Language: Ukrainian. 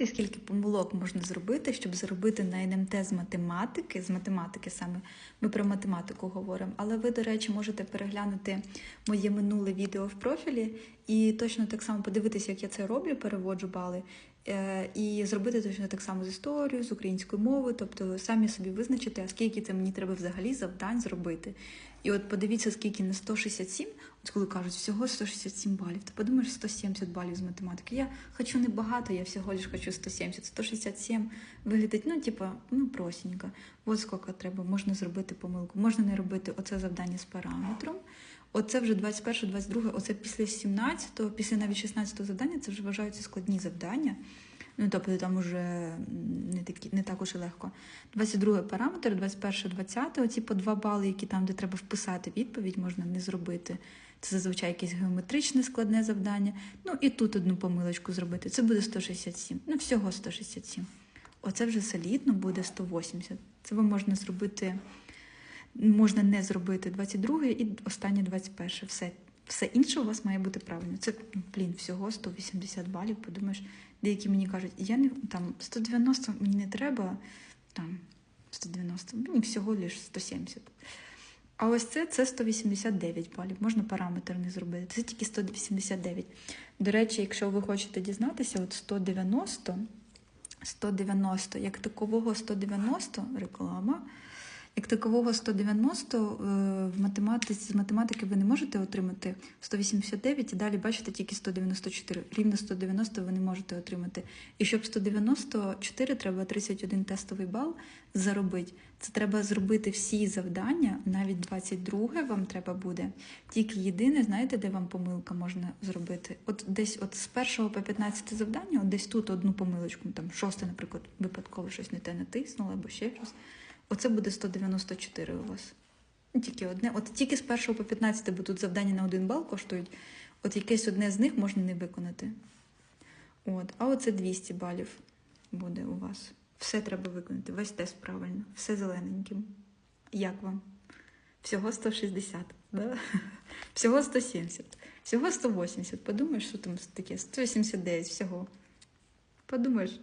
І скільки помилок можна зробити, щоб заробити на НМТ з математики, з математики саме ми про математику говоримо. Але ви, до речі, можете переглянути моє минуле відео в профілі і точно так само подивитися, як я це роблю, переводжу бали. Е, І зробити точно так само з історією, з української мови, тобто самі собі визначити, а скільки це мені треба взагалі завдань зробити. І от подивіться, скільки на 167, от коли кажуть, всього 167 балів, ти подумаєш 170 балів з математики. Я хочу не багато, я всього лиш хочу 170, 167 виглядить, ну, типа, ну, простенько. От скільки треба, можна зробити помилку. Можна не робити оце завдання з параметром. Оце вже 21, 22, оце після 17-го, після навіть 16 завдання, це вже вважаються складні завдання. Ну, тобто там уже не, такі, не так уж і легко. 22 параметр, 21, 20, оці по 2 бали, які там, де треба вписати відповідь, можна не зробити. Це зазвичай якесь геометричне складне завдання. Ну і тут одну помилочку зробити. Це буде 167. Ну, всього 167. Оце вже солідно буде 180. Це ви можна зробити, можна не зробити 22 і останнє 21. Все. Все інше у вас має бути правильно. Це, блін, всього 180 балів. Подумаєш, деякі мені кажуть, я не там 190 мені не треба, там 190, мені всього лише 170. А ось це, це 189 балів. Можна параметр не зробити. Це тільки 189. До речі, якщо ви хочете дізнатися, от 190, 190, як такового 190 реклама. Як такового 190 е, в математиці з математики ви не можете отримати 189 і далі бачите тільки 194. Рівно 190 ви не можете отримати. І щоб 194 треба 31 тестовий бал заробити. Це треба зробити всі завдання, навіть 22 вам треба буде. Тільки єдине, знаєте, де вам помилка можна зробити? От десь от з 1 по 15 завдання, от десь тут одну помилочку, там шосте, наприклад, випадково щось не те натиснула або ще щось. Оце буде 194 у вас. Ну, Тільки одне. От тільки з 1 по 15, бо тут завдання на один бал коштують. От якесь одне з них можна не виконати. От. А оце 200 балів буде у вас. Все треба виконати. Весь тест правильно, все зелененьким. Як вам? Всього 160, да? всього 170, всього 180. Подумаєш, що там таке? 179 всього. Подумаєш.